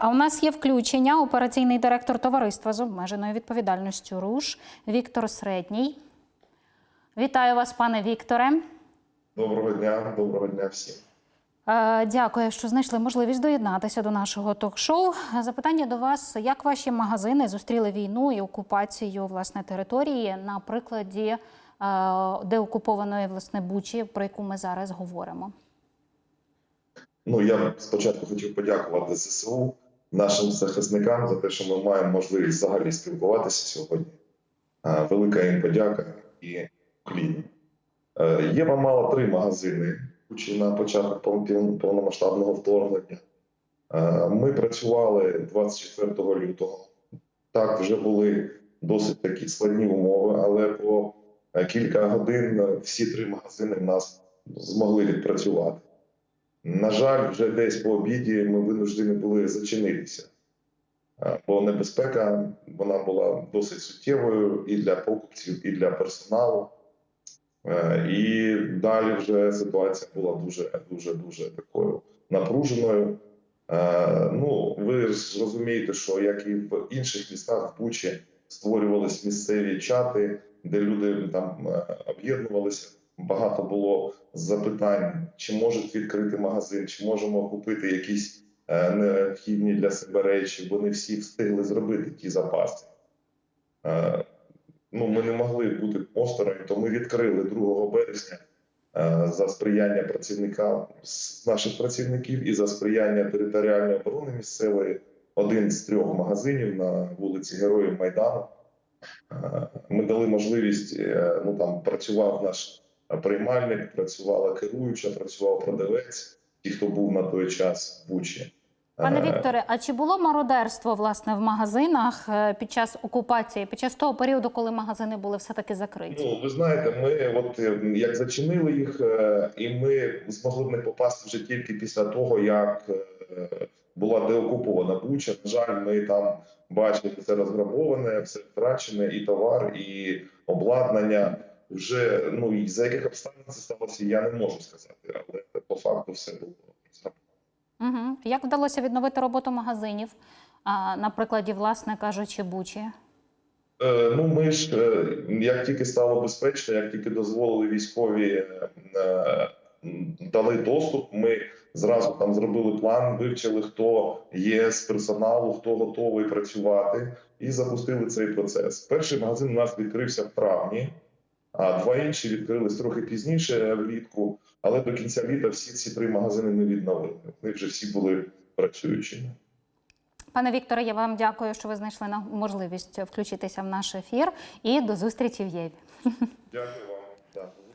А у нас є включення операційний директор товариства з обмеженою відповідальністю РУШ Віктор Средній. Вітаю вас, пане Вікторе. Доброго дня, доброго дня всім. Е, Дякую, що знайшли можливість доєднатися до нашого ток-шоу. Запитання до вас: як ваші магазини зустріли війну і окупацію власне території на прикладі е, деокупованої власне Бучі, про яку ми зараз говоримо? Ну я спочатку хотів подякувати ЗСУ, нашим захисникам за те, що ми маємо можливість взагалі спілкуватися сьогодні. Е, Велика їм подяка і уклін. Е, Єва мала три магазини на початок повномасштабного вторгнення. Е, Ми працювали 24 лютого. Так, вже були досить такі складні умови, але по кілька годин всі три магазини в нас змогли відпрацювати. На жаль, вже десь по обіді ми винуждені були зачинитися, бо небезпека вона була досить суттєвою і для покупців, і для персоналу. Е, І далі вже ситуація була дуже дуже дуже такою напруженою. Е, Ну, ви ж розумієте, що як і в інших містах в Бучі створювались місцеві чати, де люди там е, об'єднувалися. Багато було запитань, чи можуть відкрити магазин, чи можемо купити якісь е, необхідні для себе речі. Вони всі встигли зробити ті запаси. Е, Ну, ми не могли бути осторонь, то ми відкрили 2 березня е, за сприяння працівника наших працівників і за сприяння територіальної оборони місцевої один з трьох магазинів на вулиці Героїв Майдану. Ми дали можливість, ну там працював наш приймальник, працювала керуюча, працював продавець, ті, хто був на той час в Бучі. Пане Е, Вікторе, а чи було мародерство власне в магазинах е, під час окупації, під час того періоду, коли магазини були все таки закриті? Ну, ви знаєте, ми от е, як зачинили їх, і ми змогли них попасти вже тільки після того, як була деокупована Буча. На жаль, ми там бачили все розграбоване, все втрачене, і товар, і обладнання. Вже ну і за яких обставин це сталося, я не можу сказати, але по факту все було. Угу. Як вдалося відновити роботу магазинів, а, на прикладі, власне кажучи, Бучі? Е, Ну, ми ж е, як тільки стало безпечно, як тільки дозволили військові е, дали доступ, ми зразу там зробили план, вивчили, хто є з персоналу, хто готовий працювати, і запустили цей процес. Перший магазин у нас відкрився в травні, а два інші відкрились трохи пізніше влітку. Але до кінця літа всі ці три магазини ми відновили. Вони вже всі були працюючими. Пане Вікторе, я вам дякую, що ви знайшли на можливість включитися в наш ефір. І до зустрічі в Єві. Дякую вам.